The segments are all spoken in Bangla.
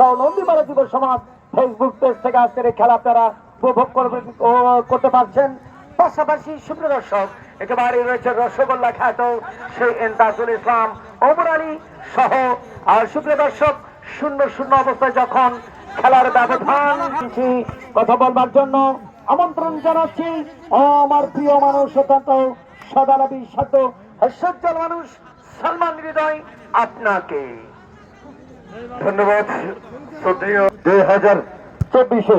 সহ নন্দীমারা যুব সমাজ ফেসবুক পেজ থেকে আজকের এই খেলা আপনারা উপভোগ করবেন করতে পারছেন। পাশাপাশি সুপ্রিয় দর্শক একেবারে রয়েছে রসগোল্লা খ্যাত সেই এন্তাজুল ইসলাম, ওমর আলী সহ আর সুপ্রিয় দর্শক শূন্য শূন্য অবস্থায় যখন খেলার ব্যবধান কথা বলবার জন্য আমন্ত্রণ জানাচ্ছি আমার প্রিয় মানুষ, অত্যন্ত সদানবী সাধ্য সজ্জল মানুষ, সালমান হৃদয় আপনাকে। ধন্যবাদ দুই হাজার চব্বিশে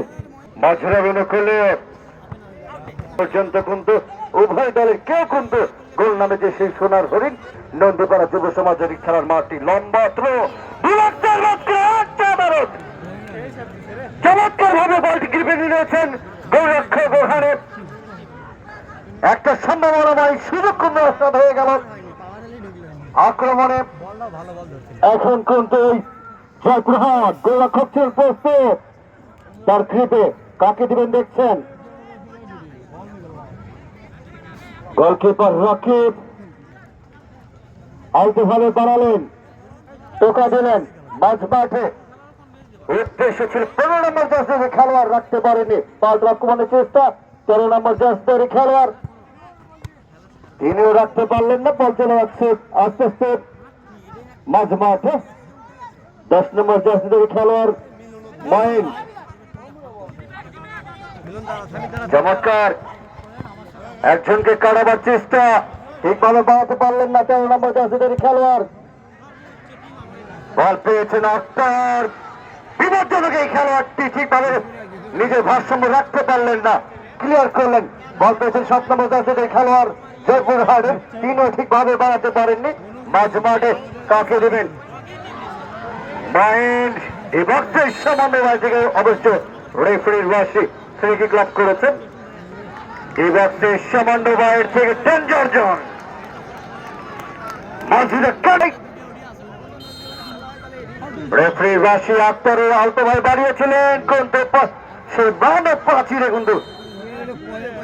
মাঝরা অনুকূলে পর্যন্ত কিন্তু উভয় দলের কেউ কিন্তু গোল নামে যে সেই সোনার হরিণ, নন্দীপাড়া যুব সমাজের খেলার মাঠটি লম্বা থ্রো চমৎকার ভাবে বলটি গ্রিপে নিয়েছেন গোলরক্ষক ওখানে একটা সম্ভাবনাময় সুযোগ কিন্তু হয়ে গেল। আক্রমণে এখন কিন্তু জয়প্রহাট গোলরক্ষক ছিল প্রস্তুত তার কৃপে কাকে দিবেন দেখছেন? গোলকিপার রকিব। আলতো ভাবে বাড়ালেন, টোকা দিলেন, মাঝ মাঠে। উদ্দেশ্য ছিল পনেরো নম্বর জাসদের খেলোয়াড় রাখতে পারেনি। পাল্ট আক্রমণের চেষ্টা, তেরো নম্বর জাসদের খেলোয়াড়। তিনিও রাখতে পারলেন না, বল চলে যাচ্ছে আস্তে আস্তে। মাঝ মাঠে দশ নম্বর দশ জাসদের খেলোয়াড় মাইন চমৎকার। একজনকে কাটাবার চেষ্টা ঠিকভাবে বাড়াতে পারলেন না, তেরো নম্বর জাসদের খেলোয়াড় বল পেয়েছেন আক্তার বিপজ্জনক এই খেলোয়াড়টি ঠিকভাবে নিজের ভারসাম্য রাখতে পারলেন না। ক্লিয়ার করলেন। বল পেয়েছেন সাত নম্বর জাতীয় খেলোয়াড় জয়পুর হাটের তিনও ঠিকভাবে বাড়াতে পারেননি। মাঝ মাঠে কাকে দেবেন? মাইন্ড এই বক্সের সামান্য বাড়ি থেকে অবশ্য রেফারির ওয়াসি ফ্রি কিক লাভ করেছেন। এই বক্সের সামান্য বাইর থেকে ডেঞ্জার জন মাঝিরা কানেক্ট রেফারি রাশি ভাই বাড়িয়েছিলেন কিন্তু সে বাউন্ডার প্রাচীরে কিন্তু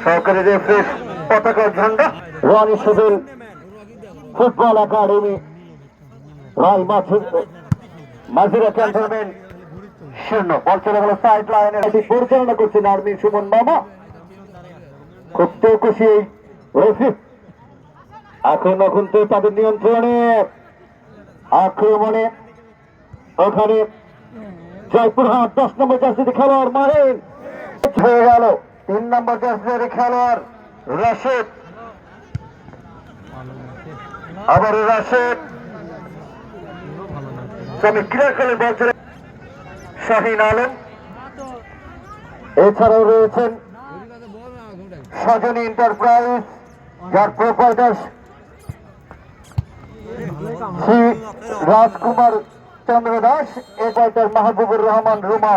সহকারী রেফারির পতাকা ঝান্ডা। রনি সুবিল ফুটবল একাডেমি রায় মাঝি মাঝিরা ক্যান্টনমেন্ট শূন্য। বল চলে গেল সাইড লাইনে এটি পরিচালনা করছেন আর্মি সুমন মামা। খুব চৌকসি এই রেফি। এখন এখন তো তাদের নিয়ন্ত্রণে। আক্রমণে ওখানে জয়পুরহাট দশ নম্বর জার্সিতে খেলোয়াড় মাহিন। হয়ে গেল তিন নম্বর জার্সির খেলোয়াড় রাশেদ। আবার রাশেদ। তবে ক্রিয়া করলে বল চলে। শাহিন আলম। এছাড়াও রয়েছেন সজনী এন্টারপ্রাইজ যার প্রোপাইটার শ্রী রাজকুমার চন্দ্র দাস, এ মাহবুবুর রহমান রুমা।